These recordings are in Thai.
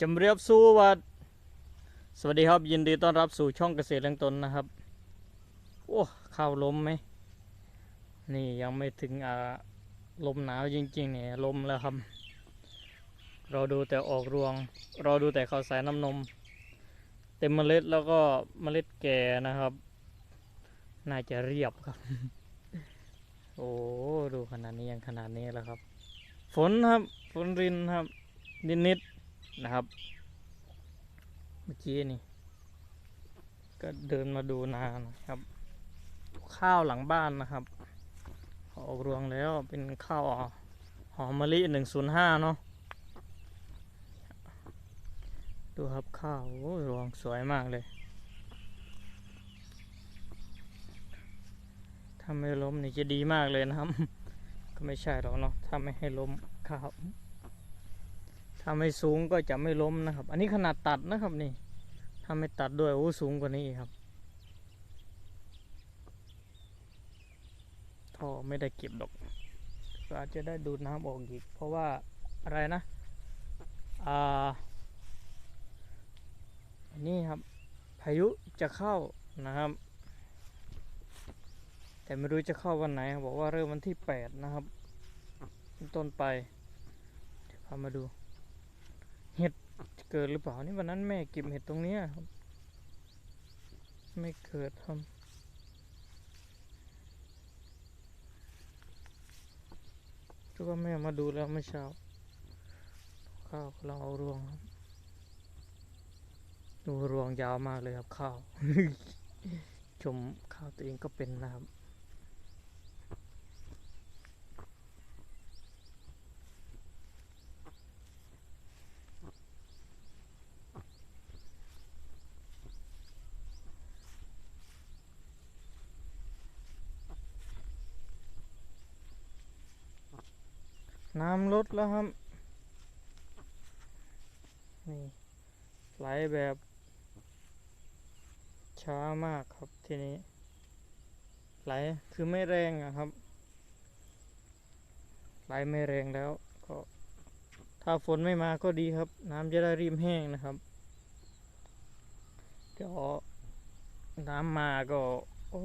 จำเรียบสู้วัดสวัสดีครับยินดีต้อนรับสู่ช่องเกษตรเลี้ยงตนนะครับ โอ้ข้าวล้มไหม นี่ยังไม่ถึงอ่าลมหนาวจริงๆเนี่ยลมแล้วครับ เราดูแต่ออกรวง เราดูแต่ข้าวสายน้ำนม เต็มเมล็ดแล้วก็เมล็ดแก่นะครับ น่าจะเรียบครับ โอ้ดูขนาดนี้ยังขนาดนี้แล้วครับ ฝนครับฝนรินครับนิดๆ นะครับ เมื่อกี้นี่ ก็เดินมาดูนานะครับ ข้าวหลังบ้านนะครับออกรวงแล้วเป็นข้าวหอมมะลิหนึ่งศูนย์ห้าเนาะดูครับข้าวรวงสวยมากเลยถ้าไม่ล้มนี่จะดีมากเลยนะครับ ก็ไม่ใช่หรอกเนาะถ้าไม่ให้ล้มข้าว ถ้าไม่สูงก็จะไม่ล้มนะครับ อันนี้ขนาดตัดนะครับนี่ถ้าไม่ตัดด้วยโอ้สูงกว่านี้ครับท่อไม่ได้เก็บดอกก็อาจจะได้ดูดน้ำออกอีก เพราะว่าอะไรนะอ่าอันนี้ครับพายุจะเข้านะครับ แต่ไม่รู้จะเข้าวันไหน บอกว่าเริ่มวันที่แปดนะครับเป็นต้นไปพามาดู เห็ดเกิดหรือเปล่านี่วันนั้นแม่เก็บเห็ดตรงเนี้ยครับ ไม่เกิดครับก็ว่าแม่มาดูแล้วเมื่อเช้า ข้าวกำลังเอารวงครับดูรวงยาวมากเลยครับข้าว ชมข้าวตัวเองก็เป็นนะครับ น้ำลดแล้วครับ นี่ไหลแบบช้ามากครับทีนี้ ไหลคือไม่แรงอะครับ ไหลไม่แรงแล้วก็ถ้าฝนไม่มาก็ดีครับ น้ำจะได้รีบแห้งนะครับเดี๋ยวน้ำมาก็ โอ้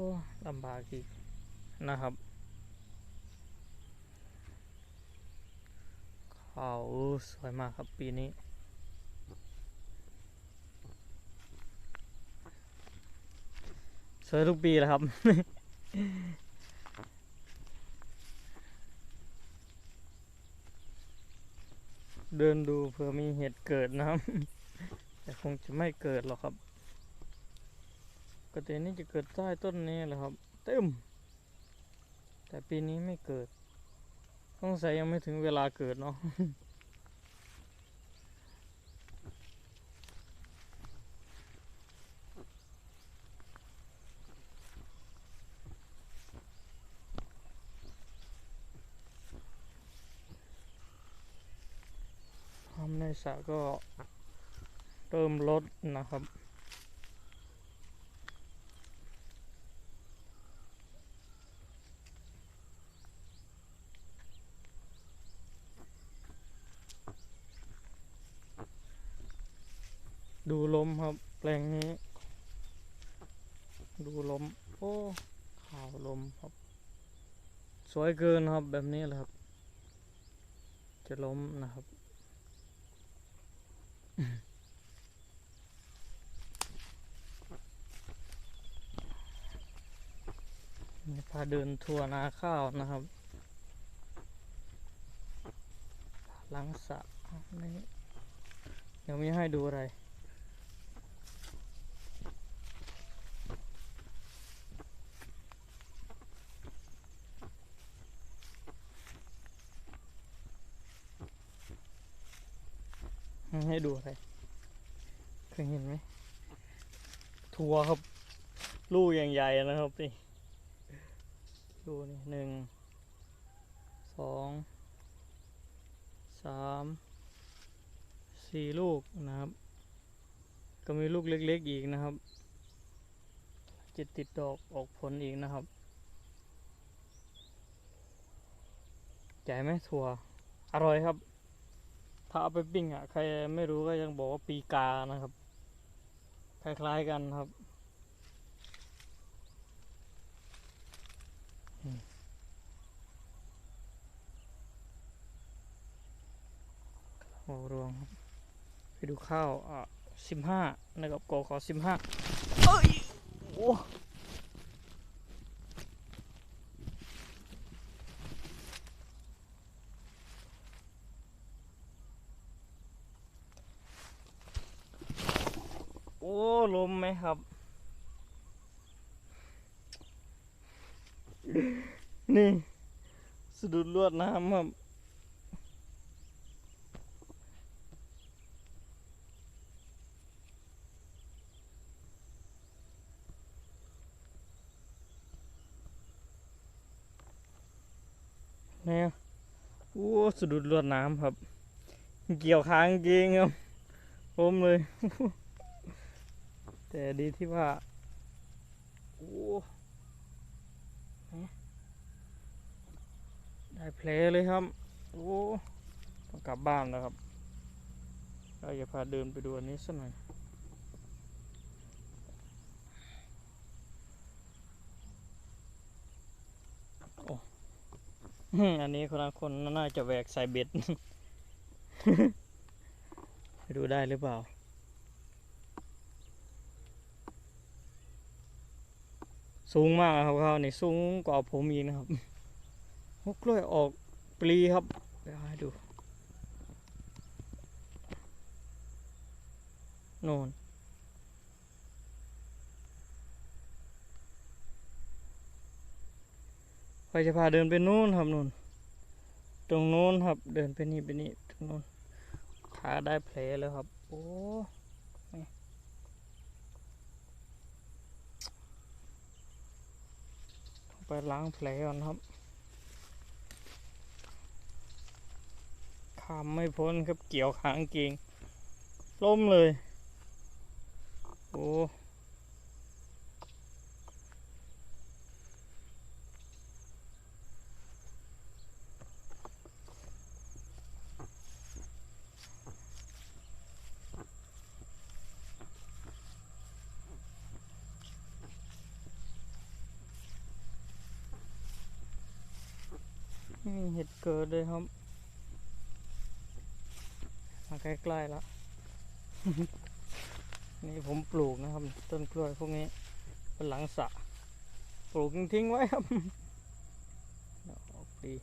ลำบากอีกนะครับ ข้าสวยมากครับปีนี้ สวยทุกปีแหล้วครับ เดินดูเผื่อมีเหตุเกิดนะครับ แต่คงจะไม่เกิดหรอกครับปกตินี่จะเกิดใต้ต้นนี้แหละครับ เต็ม แต่ปีนี้ไม่เกิด สงสัยยังไม่ถึงเวลาเกิดเนาะทำในสระก็เริ่มลดนะครับ ดูลมครับแปลงนี้ ดูลม โอ้ข่าวลมครับ สวยเกินครับแบบนี้แหละครับ จะล้มนะครับนี่พาเดินทัวร์นาข้าวนะครับหลังสระนี่เดี๋ยวมีให้ดูอะไร ให้ดูอะไรเคยเห็นไหมทัวร์ครับ ลูกอย่างใหญ่นะครับนี่ดูนี่หนึ่งสองสามสี่ลูกนะครับ ก็มีลูกเล็กๆอีกนะครับจะติดดอกออกผลอีกนะครับใหญ่ไหมถั่วอร่อยครับ ถ้าเอาไปปิ้งอะใครไม่รู้ก็ยังบอกว่าปีกานะครับ คล้ายๆกันครับอืมโอ้รวงครับ ไปดูข้าวอะสิบห้านะครับกอขอสิบห้าเอ้ยโอ้โอ้ ลมไหมครับ นี่สะดุดลวดน้ำครับเนี่ยโอ้สะดุดลวดน้ำครับ เกี่ยวค้างจริงครับล้มเลย แต่ดีที่ว่า โอ้ได้เพลเลยครับ โอ้ต้องกลับบ้านแล้วครับเราจะพาเดินไปดูอันนี้สักหน่อยอันนี้คนละคนน่าจะแหวกสายเบ็ดไปดูได้หรือเปล่า สูงมากครับเขานี่สูงกว่าผมอีกนะครับฮกกล้วยออกปลีครับเดี๋ยวให้ดูโน่นใครจะพาเดินไปนู่นครับนู่นตรงนู้นครับเดินไปนี่ไปนี่ตรงนู้นขาได้แผลแล้วครับ โอ้นี่ต้องไป ล้างแผลก่อนครับข้ามไม่พ้นครับเกี่ยวขางเกงล้มเลย โอ้ เห็ดเกิดเลยครับ มาใกล้ๆแล้ว นี่ผมปลูกนะครับ ต้นกล้วยพวกนี้เป็นหลังสะ ปลูกทิ้งๆไว้ครับ อออกดี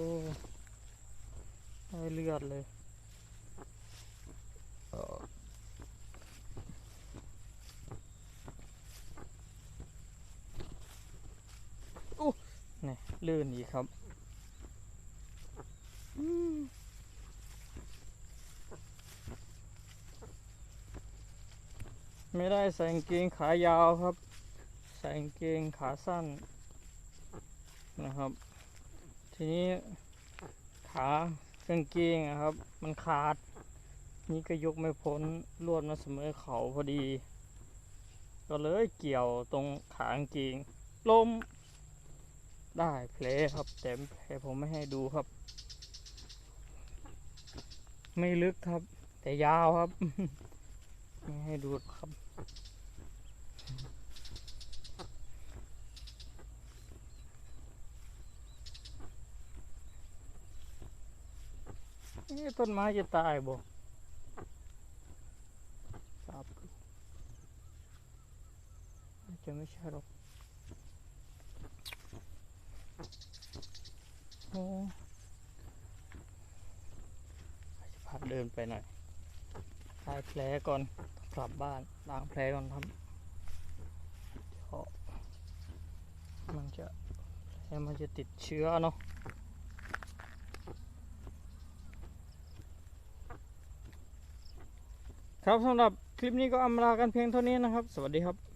อ้ให้เลือดเลยเอ่ออู้นี่ลื่นอีกครับไม่ได้ใส่กางเกงขายาวครับ ใส่กางเกงขาสั้นนะครับ ทีนี้ขากางเกงอะครับ มันขาด นี่ก็ยกไม่พ้นลวดมาเสมอเขาพอดี ก็เลยเกี่ยวตรงขากางเกงล้มได้แผลครับ แต่แผลผมไม่ให้ดูครับ ไม่ลึกครับ แต่ยาวครับ ไม่ให้ดูครับ นี่ต้นไม้จะตายบ่ครับอาจจะไม่ใช่หรอกโอ้จะพาเดินไปหน่อยคลายแผลก่อนกลับบ้านล้างแผลก่อนครับเดี๋ยวมันจะแผลมันจะติดเชื้อเนาะ ครับสำหรับคลิปนี้ก็อำลากันเพียงเท่านี้นะครับ สวัสดีครับ